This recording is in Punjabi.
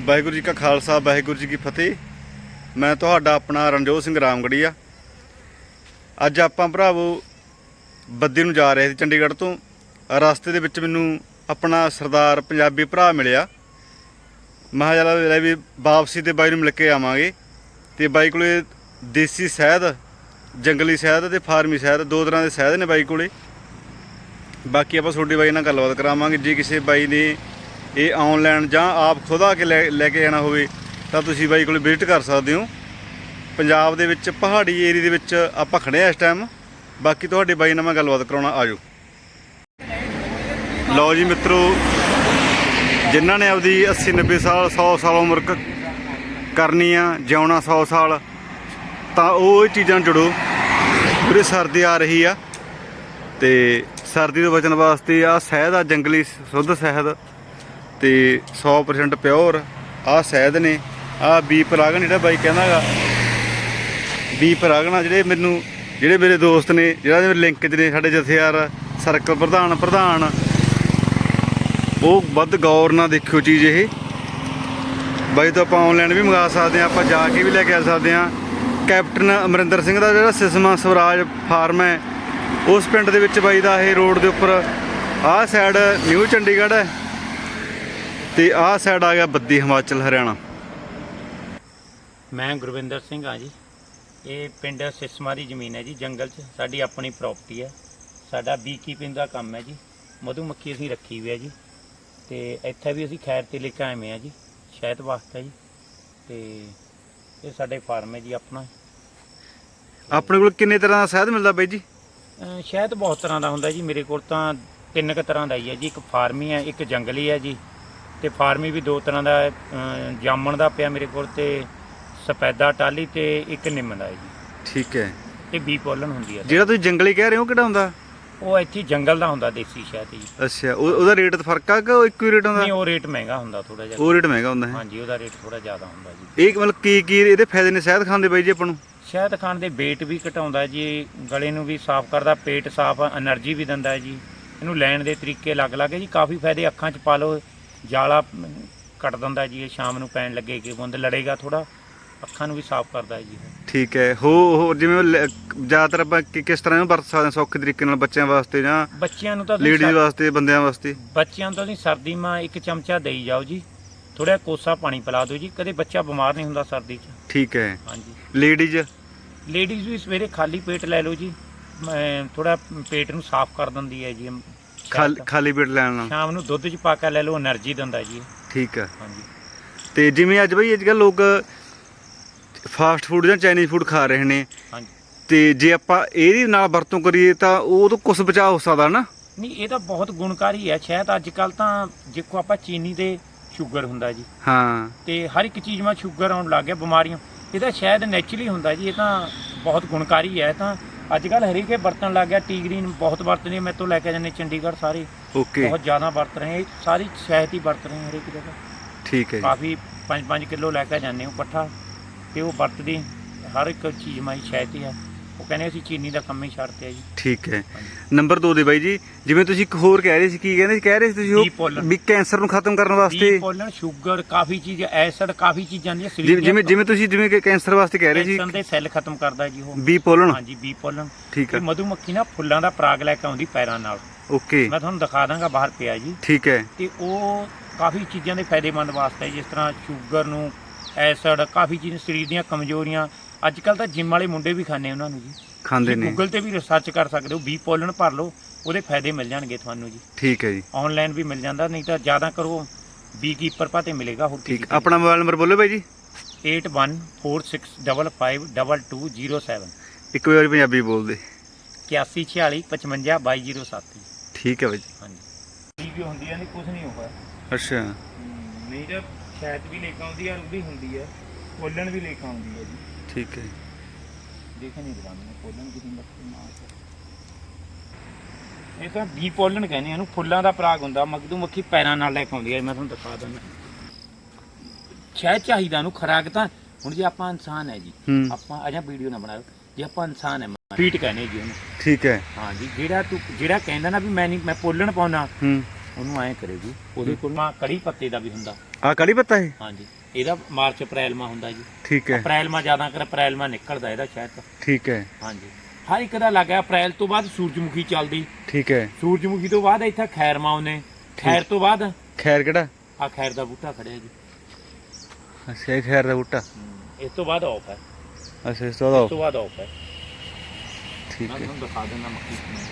ਵਾਹਿਗੁਰੂ ਜੀ ਕਾ ਖਾਲਸਾ, ਵਾਹਿਗੁਰੂ ਜੀ ਕੀ ਫਤਿਹ। ਮੈਂ ਤੁਹਾਡਾ ਆਪਣਾ ਰਣਜੋਤ ਸਿੰਘ ਰਾਮਗੜੀਆ। ਅੱਜ ਆਪਾਂ ਭਰਾਵੋ ਬੱਦੀ ਨੂੰ ਜਾ ਰਹੇ ਸੀ ਚੰਡੀਗੜ੍ਹ ਤੋਂ। ਰਸਤੇ ਦੇ ਵਿੱਚ ਮੈਨੂੰ ਆਪਣਾ ਸਰਦਾਰ ਪੰਜਾਬੀ ਭਰਾ ਮਿਲਿਆ। ਮਹਾਜਲਾ ਲੈ ਵੀ ਵਾਪਸੀ ਤੇ ਬਾਈ ਨੂੰ ਮਿਲ ਕੇ ਆਵਾਂਗੇ। ਤੇ ਬਾਈ ਕੋਲੇ ਦੇਸੀ ਸ਼ਹਿਦ, ਜੰਗਲੀ ਸ਼ਹਿਦ ਤੇ ਫਾਰਮੀ ਸ਼ਹਿਦ, ਦੋ ਤਰ੍ਹਾਂ ਦੇ ਸ਼ਹਿਦ ਨੇ ਬਾਈ ਕੋਲੇ। ਬਾਕੀ ਆਪਾਂ ਛੋਟੀ ਬਾਈ ਨਾਲ ਗੱਲਬਾਤ ਕਰਾਵਾਂਗੇ। ਜੇ ਕਿਸੇ ਬਾਈ ਨੇ ਇਹ ਆਨਲਾਈਨ ਜਾਂ ਆਪ ਖੁਦ ਆ ਕੇ ਲੈ ਲੈ ਕੇ ਜਾਣਾ ਹੋਵੇ, ਤਾਂ ਤੁਸੀਂ ਬਾਈ ਕੋਲ ਵਿਜ਼ਿਟ ਕਰ ਸਕਦੇ ਹੋ। ਪੰਜਾਬ ਦੇ ਵਿੱਚ ਪਹਾੜੀ ਏਰੀਆ ਦੇ ਵਿੱਚ ਆਪਾਂ ਖੜੇ ਆ ਇਸ ਟਾਈਮ ਬਾਕੀ ਤੁਹਾਡੇ ਬਾਈ ਨਾਲ ਮੈਂ ਗੱਲਬਾਤ ਕਰਾਉਣਾ, ਆਜੋ। ਲਓ ਜੀ ਮਿੱਤਰੋ, ਜਿਨ੍ਹਾਂ ਨੇ ਆਪਦੀ 80 90 ਸਾਲ 100 ਸਾਲ ਉਮਰ ਕਰਨੀ ਆ, ਜਿਉਣਾ 100 ਸਾਲ, ਤਾਂ ਉਹ ਇਹ ਚੀਜ਼ਾਂ ਨਾਲ ਜੁੜੋ। ਪੂਰੀ ਸਰਦੀ ਆ ਰਹੀ ਆ, ਤੇ ਸਰਦੀ ਤੋਂ ਬਚਣ ਵਾਸਤੇ ਆ ਸ਼ਹਿਦ ਆ, ਜੰਗਲੀ ਸ਼ੁੱਧ ਸ਼ਹਿਦ। ਤੇ 100% ਪਿਓਰ ਆ ਸ਼ਹਿਦ ਨੇ। ਆ ਬੀ ਪਰਾਗਣ ਜਿਹੜਾ ਬਾਈ ਕਹਿੰਦਾਗਾ ਬੀ ਪਰਾਗਣਾ ਜਿਹੜੇ ਮੈਨੂੰ, ਜਿਹੜੇ ਮੇਰੇ ਦੋਸਤ ਨੇ, ਜਿਹੜਾ ਮੇਰੇ ਲਿੰਕ 'ਚ ਨੇ, ਸਾਡੇ ਜਥੇਦਾਰ ਸਰਕਲ ਪ੍ਰਧਾਨ ਪ੍ਰਧਾਨ। ਉਹ ਵੱਧ ਗੌਰ ਨਾਲ ਦੇਖਿਓ ਚੀਜ਼ ਇਹ। ਬਾਈ ਤੋਂ ਆਪਾਂ ਆਨਲਾਈਨ ਵੀ ਮੰਗਾ ਸਕਦੇ ਆ ਆਪਾਂ ਜਾ ਕੇ ਵੀ ਲੈ ਕੇ ਆ ਸਕਦੇ ਆ ਕੈਪਟਨ ਅਮਰਿੰਦਰ ਸਿੰਘ ਦਾ ਜਿਹੜਾ ਸਿਸਮਾ ਸਵਰਾਜ ਫਾਰਮ ਹੈ, ਉਸ ਪਿੰਡ ਦੇ ਵਿੱਚ ਬਾਈ ਦਾ ਇਹ ਰੋਡ ਦੇ ਉੱਪਰ। ਆਹ ਸਾਈਡ ਨਿਊ ਚੰਡੀਗੜ੍ਹ ਹੈ। ਤੇ ਆਹ ਸਾਈਡ ਆ ਗਿਆ ਬੱਦੀ ਹਿਮਾਚਲ ਹਰਿਆਣਾ। ਮੈਂ ਗੁਰਵਿੰਦਰ ਸਿੰਘ ਹਾਂ ਜੀ। ਇਹ ਪਿੰਡ ਸਿਸਮਾ ਦੀ ਜ਼ਮੀਨ ਹੈ ਜੀ ਜੰਗਲ 'ਚ। ਸਾਡੀ ਆਪਣੀ ਪ੍ਰਾਪਰਟੀ ਹੈ। ਸਾਡਾ ਬੀ ਕੀਪਿੰਗ ਦਾ ਕੰਮ ਹੈ ਜੀ। ਮਧੂ ਮੱਖੀ ਅਸੀਂ ਰੱਖੀ ਹੋਈ ਹੈ ਜੀ। ਤੇ ਇੱਥੇ ਵੀ ਅਸੀਂ ਖੈਰ ਤੇ ਲੈ ਕੇ ਆਏ ਹਾਂ ਜੀ ਸ਼ਹਿਦ ਵਾਸਤੇ ਜੀ। ਤੇ ਇਹ ਸਾਡੇ ਫਾਰਮ ਹੈ ਜੀ ਆਪਣਾ। ਆਪਣੇ ਕੋਲ ਕਿੰਨੇ ਤਰ੍ਹਾਂ ਦਾ ਸ਼ਹਿਦ ਮਿਲਦਾ ਬਾਈ ਜੀ? ਸ਼ਹਿਦ ਬਹੁਤ ਤਰ੍ਹਾਂ ਦਾ ਹੁੰਦਾ ਜੀ। ਮੇਰੇ ਕੋਲ ਤਾਂ ਤਿੰਨ ਕੁ ਤਰ੍ਹਾਂ ਦਾ ਹੀ ਹੈ ਜੀ। ਇੱਕ ਫਾਰਮੀ ਹੈ ਇੱਕ ਜੰਗਲੀ ਹੈ ਜੀ। ਤੇ ਫਾਰਮੀ ਵੀ ਦੋ ਤਰ੍ਹਾਂ ਦਾ ਜਾਮਣ ਦਾ ਪਿਆ ਮੇਰੇ ਕੋਲ ਤੇ ਸਫੈਦਾ ਟਾਲੀ ਤੇ ਇੱਕ ਨਿੰਮ ਦਾ ਹੈ ਜੀ। ਠੀਕ ਹੈ। ਇਹ ਬੀ ਪੋਲਨ ਹੁੰਦੀ ਹੈ। ਜਿਹੜਾ ਤੁਸੀਂ ਜੰਗਲੀ ਕਹਿ ਰਹੇ ਹੋ ਕਿਹੜਾ ਹੁੰਦਾ? ਉਹ ਇੱਥੇ ਜੰਗਲ ਦਾ ਹੁੰਦਾ ਦੇਸੀ ਸ਼ਹਿਦ ਜੀ। ਅੱਛਾ ਉਹ- ਉਹਦਾ ਰੇਟ ਫ਼ਰਕ ਆ ਕਿ ਉਹ ਇੱਕੋ ਹੀ ਰੇਟ ਹੁੰਦਾ ਨਹੀਂ ਉਹ ਰੇਟ ਮਹਿੰਗਾ ਹੁੰਦਾ ਥੋੜਾ ਜਿਹਾ। ਉਹ ਰੇਟ ਮਹਿੰਗਾ ਹੁੰਦਾ ਹੈ। ਹਾਂਜੀ ਉਹਦਾ ਰੇਟ ਥੋੜਾ ਜ਼ਿਆਦਾ ਹੁੰਦਾ ਜੀ। ਇਹ ਮਤਲਬ ਕੀ ਕੀ ਇਹਦੇ ਫਾਇਦੇ ਨੇ? ਸਿਹਤ ਖਾਂਦੇ ਬਾਈ ਜੀ ਆਪਾਂ ਨੂੰ? ਸ਼ਹਿਦ ਖਾਣ ਦੇ weight ਵੀ ਘਟਾਉਂਦਾ ਜੀ ਗਲੇ ਨੂੰ ਵੀ ਸਾਫ਼ ਕਰਦਾ ਪੇਟ ਸਾਫ਼ ਐਨਰਜੀ ਵੀ ਦਿੰਦਾ ਹੈ ਜੀ। ਇਹਨੂੰ ਲੈਣ ਦੇ ਤਰੀਕੇ ਅਲੱਗ-ਅਲੱਗ ਹੈ ਜੀ ਕਾਫੀ ਫਾਇਦੇ ਅੱਖਾਂ 'ਚ ਪਾ ਲਓ ਜਾਲਾ ਕੱਟ ਦਿੰਦਾ ਜੀ ਇਹ ਸ਼ਾਮ ਨੂੰ ਪੈਣ ਲੱਗੇ ਕਿ ਬੁੰਦ ਲੜੇਗਾ ਥੋੜਾ ਅੱਖਾਂ ਨੂੰ ਵੀ ਸਾਫ਼ ਕਰਦਾ ਹੈ ਜੀ। ਠੀਕ ਹੈ ਹੋ ਹੋ ਜਿਵੇਂ ਉਹ ਲੈ- ਜ਼ਿਆਦਾਤਰ ਆਪਾਂ ਕਿ- ਕਿਸ ਤਰ੍ਹਾਂ ਇਹਨੂੰ ਵਰਤ ਸਕਦੇ ਹਾਂ ਸੌਖੇ ਤਰੀਕੇ ਨਾਲ ਬੱਚਿਆਂ ਵਾਸਤੇ ਜਾਂ ਬੱਚਿਆਂ ਨੂੰ ਤਾਂ ਤੁਸੀਂ ਲੇਡੀਜ਼ ਵਾਸਤੇ ਬੰਦਿਆਂ ਵਾਸਤੇ। ਬੱਚਿਆਂ ਤਾਂ ਤੁਸੀਂ ਸਰਦੀ ਮਾਂ ਇੱਕ ਚਮਚਾ ਦੇਈ ਜਾਓ ਜੀ ਥੋੜਾ ਕੋਸਾ ਪਾਣੀ ਪਿਲਾ ਦਿਓ ਜੀ ਕਦੇ ਬੱਚਾ ਬਿਮਾਰ ਨਹੀਂ ਹੁੰਦਾ ਸਰਦੀ 'ਚ। ਠੀਕ ਹੈ। ਹਾਂਜੀ। ਲੇਡੀਜ਼? ਲੇਡੀਜ਼ ਵੀ ਸਵੇਰੇ ਖਾਲੀ ਪੇਟ ਲੈ ਲਓ ਜੀ ਥੋੜਾ ਪੇਟ ਨੂੰ ਸਾਫ਼ ਕਰ ਦਿੰਦੀ ਹੈ ਜੀ ਖਾਲੀ ਪੇਟ ਲੈਣ ਨਾਲ। ਸ਼ਾਮ ਨੂੰ ਦੁੱਧ ਚ ਪਾ ਕੇ ਲੈ ਲਓ એનર્ਜੀ ਦਿੰਦਾ ਜੀ। ਠੀਕ ਆ। ਹਾਂਜੀ। ਤੇ ਜਿਵੇਂ ਅੱਜ ਬਈ ਅੱਜ ਕੱਲ੍ਹ ਲੋਕ ਫਾਸਟ ਫੂਡ ਜਾਂ ਚਾਈਨੀਜ਼ ਫੂਡ ਖਾ ਰਹੇ ਨੇ। ਹਾਂਜੀ। ਤੇ ਜੇ ਆਪਾਂ ਇਹਦੇ ਨਾਲ ਵਰਤੋਂ ਕਰੀਏ ਤਾਂ ਉਹ ਤੋਂ ਕੁਝ ਬਚਾਅ ਹੋ ਸਕਦਾ ਨਾ। ਨਹੀਂ ਇਹ ਤਾਂ ਬਹੁਤ ਗੁਣਕਾਰੀ ਹੈ। ਸ਼ਾਇਦ ਅੱਜ ਕੱਲ ਤਾਂ ਦੇਖੋ ਆਪਾਂ ਚੀਨੀ ਦੇ ਸ਼ੂਗਰ ਹੁੰਦਾ ਜੀ। ਹਾਂ। ਤੇ ਹਰ ਇੱਕ ਚੀਜ਼ ਮਾ ਸ਼ੂਗਰ ਆਉਣ ਲੱਗ ਗਿਆ ਬਿਮਾਰੀਆਂ। ਇਹਦਾ ਸ਼ਾਇਦ ਨੇਚਰਲੀ ਹੁੰਦਾ ਜੀ ਇਹ ਤਾਂ ਬਹੁਤ ਗੁਣਕਾਰੀ ਹੈ। ਤਾਂ ਅੱਜ ਕੱਲ ਹਰੀਕੇ ਵਰਤਣ ਲੱਗ ਗਿਆ ਟੀ ਗ੍ਰੀਨ ਬਹੁਤ ਵਰਤਦੇ ਮੈਂ ਤੋਂ ਲੈ ਕੇ ਜਾਂਦੇ ਚੰਡੀਗੜ੍ਹ ਸਾਰੇ। ਓਕੇ। ਬਹੁਤ ਜ਼ਿਆਦਾ ਵਰਤ ਰਹੇ ਇਹ ਸਾਰੀ ਸ਼ਹਿਦ ਹੀ ਵਰਤ ਰਹੇ ਹਰੇਕ ਜਗ੍ਹਾ। ਠੀਕ ਹੈ ਜੀ। ਕਾਫੀ 5-5 ਕਿਲੋ ਲੈ ਕੇ ਜਾਂਦੇ ਹੋ ਇਕੱਠਾ ਤੇ ਉਹ ਵਰਤਦੇ ਹਰ ਇੱਕ ਚੀਜ਼ ਮਾਈ ਸ਼ਹਿਦ ਹੀ ਹੈ ਉਹ ਕਹਿੰਦੇ ਅਸੀਂ ਚੀਨੀ ਦਾ ਕੰਮ ਹੀ ਛੱਡਤੇ ਆ ਜੀ। ਠੀਕ ਹੈ। ਨੰਬਰ 2 ਦੇ ਬਾਈ ਜੀ ਜਿਵੇਂ ਤੁਸੀਂ ਇੱਕ ਹੋਰ ਕਹਿ ਰਹੇ ਸੀ ਕੀ ਕਹਿੰਦੇ ਕਹਿ ਰਹੇ ਸੀ ਤੁਸੀਂ ਉਹ। ਵੀ ਕੈਂਸਰ ਨੂੰ ਖਤਮ ਕਰਨ ਵਾਸਤੇ? ਪੋਲਨ ਸ਼ੂਗਰ ਕਾਫੀ ਚੀਜ਼ ਐਸਿਡ ਕਾਫੀ ਚੀਜ਼ਾਂ ਦੀਆਂ ਸਰੀਰ ਜਿਵੇਂ ਜਿਵੇਂ ਜਿਵੇਂ ਤੁਸੀਂ ਜਿਵੇਂ ਕਿ ਕੈਂਸਰ ਵਾਸਤੇ ਕਹਿ ਰਹੇ ਸੀ। ਕੈਂਸਰ ਦੇ ਸੈੱਲ ਖਤਮ ਕਰਦਾ ਜੀ ਉਹ। Bee pollen? ਹਾਂਜੀ ਬੀ ਪੋਲਨ ਠੀਕ ਇਹ ਹੈ ਮਧੂਮੱਖੀ ਨਾ ਫੁੱਲਾਂ ਦਾ ਪਰਾਗ ਲੈ ਕੇ ਆਉਂਦੀ ਪੈਰਾਂ ਨਾਲ। ਓਕੇ। ਮੈਂ ਤੁਹਾਨੂੰ ਦਿਖਾ ਦਾਂਗਾ ਬਾਹਰ ਪਿਆ ਜੀ। ਠੀਕ ਹੈ। ਤੇ ਉਹ ਕਾਫੀ ਚੀਜ਼ਾਂ ਦੇ ਫਾਇਦੇਮੰਦ ਵਾਸਤੇ ਜਿਸ ਤਰ੍ਹਾਂ ਸ਼ੂਗਰ ਨੂੰ ਐਸਿਡ ਕਾਫੀ ਚੀਜ਼ਾਂ ਸਰੀਰ ਦੀਆਂ ਕਮਜ਼ੋਰੀਆਂ ਅੱਜ ਕੱਲ ਤਾਂ ਜਿਮ ਵਾਲੇ ਮੁੰਡੇ ਵੀ ਖਾਂਦੇ ਉਹਨਾਂ ਨੂੰ ਜੀ। ਖਾਂਦੇ ਨੇ। ਗੂਗਲ ਤੇ ਵੀ ਰਿਸਰਚ ਕਰ ਸਕਦੇ ਹੋ ਬੀ ਪੋਲਨ ਭਰ ਲਓ ਉਹਦੇ ਫਾਇਦੇ ਮਿਲ ਜਾਣਗੇ ਤੁਹਾਨੂੰ ਜੀ। ਠੀਕ ਹੈ ਜੀ। ਆਨਲਾਈਨ ਵੀ ਮਿਲ ਜਾਂਦਾ ਨਹੀਂ ਤਾਂ ਜ਼ਿਆਦਾ ਕਰੋ ਬੀ ਕੀਪਰ ਪਾਤੇ ਮਿਲੇਗਾ ਹੋਰ ਠੀਕ ਆਪਣਾ ਮੋਬਾਈਲ ਨੰਬਰ ਬੋਲੋ ਬਾਈ ਜੀ। 8146552207 ਇੱਕ ਵਾਰੀ ਪੰਜਾਬੀ ਬੋਲਦੇ 8146552207 ਠੀਕ ਹੈ ਬਾਈ ਜੀ। ਹਾਂਜੀ। ਹੀ ਹੁੰਦੀ ਹੈ ਨਹੀਂ ਕੁਝ ਨਹੀਂ ਹੋਗਾ ਅੱਛਾ। ਨਹੀਂ ਤਾਂ ਸ਼ਾਇਦ ਵੀ ਲੈ ਕੇ ਆਉਂਦੀ ਹੈ ਉਹ ਵੀ ਹੁੰਦੀ ਹੈ ਕੋਲਣ ਵੀ ਲੈ ਕੇ ਆਉਂਦੀ ਹੈ ਜੀ। ਠੀਕ ਹੈ ਦੇਖ ਨਹੀਂ ਦਿਖਾਉਂਦੇ ਕੋਲਣ ਕਿੰਨੀ ਮੱਖੀ ਮਾਰ ਇਹ ਤਾਂ ਬੀ ਪੋਲਨ ਕਹਿੰਦੇ ਇਹਨੂੰ ਫੁੱਲਾਂ ਦਾ ਪਰਾਗ ਹੁੰਦਾ ਮਗਦੂ ਮੱਖੀ ਪੈਰਾਂ ਨਾਲ ਲੈ ਕੇ ਆਉਂਦੀ ਹੈ ਮੈਂ ਤੁਹਾਨੂੰ ਦਿਖਾ ਦਿੰਦਾ। ਸ਼ਾਇਦ ਚਾਹੀਦਾ ਨੂੰ ਖਰਾਕ ਤਾਂ ਹੁਣ ਜੇ ਆਪਾਂ ਇਨਸਾਨ ਹੈ ਜੀ ਹੂੰ। ਆਪਾਂ ਅਜਾ ਵੀਡੀਓ ਨਾ ਬਣਾਓ ਜੇ ਆਪਾਂ ਇਨਸਾਨ ਹੈ ਫੀਟ ਕਹਿੰਦੇ ਜੀ ਉਹਨੂੰ ਠੀਕ ਹੈ। ਹਾਂ ਜੀ ਜਿਹੜਾ ਤੂੰ ਜਿਹੜਾ ਕਹਿੰਦਾ ਨਾ ਵੀ ਮੈਂ ਨਹੀਂ ਮੈਂ ਪੋਲਣ ਪਾਉਣਾ ਹੂੰ। ਉਹਨੂੰ ਐਂ ਕਰੇਗੀ। ਉਹਦੇ ਕੋਲ ਮਾ ਕੜੀ ਪੱਤੇ ਦਾ ਵੀ ਹੁੰਦਾ। ਆ ਕੜੀ ਪੱਤਾ ਇਹ? ਹਾਂਜੀ। ਇਹਦਾ ਮਾਰਚ ਅਪ੍ਰੈਲ ਮਾ ਹੁੰਦਾ ਜੀ। ਠੀਕ ਹੈ। ਅਪ੍ਰੈਲ ਮਾ ਜ਼ਿਆਦਾ ਕਰ ਅਪ੍ਰੈਲ ਮਾ ਨਿਕਲਦਾ ਇਹਦਾ ਸ਼ਹਿਦ ਤਾਂ ਠੀਕ ਹੈ। ਹਾਂਜੀ। ਹਰ ਇੱਕ ਦਾ ਲੱਗਾ ਅਪ੍ਰੈਲ ਤੋਂ ਬਾਅਦ ਸੂਰਜਮੁਖੀ ਚੱਲਦੀ। ਠੀਕ ਹੈ। ਸੂਰਜਮੁਖੀ ਤੋਂ ਬਾਅਦ ਇੱਥੇ ਖੈਰ ਮਾ ਉਹਨੇ। ਖੈਰ ਤੋਂ ਬਾਅਦ ਖੈਰ ਕਿਹੜਾ? ਆ ਖੈਰ ਦਾ ਬੂਟਾ ਖੜਿਆ ਜੀ। ਅੱਛਾ ਇਹ ਖੈਰ ਦਾ ਬੂਟਾ। ਇਸ ਤੋਂ ਬਾਅਦ ਆਫ ਹੈ। ਅੱਛਾ ਇਸ ਤੋਂ ਬਾਅਦ ਇਸ ਤੋਂ ਬਾਅਦ ਆਫ ਹੈ। ਠੀਕ ਮੈਂ ਹੈ ਤੁਹਾਨੂੰ ਦਿਖਾ ਦਿੰਦਾ ਮੱਕੀ ਕਿਵੇਂ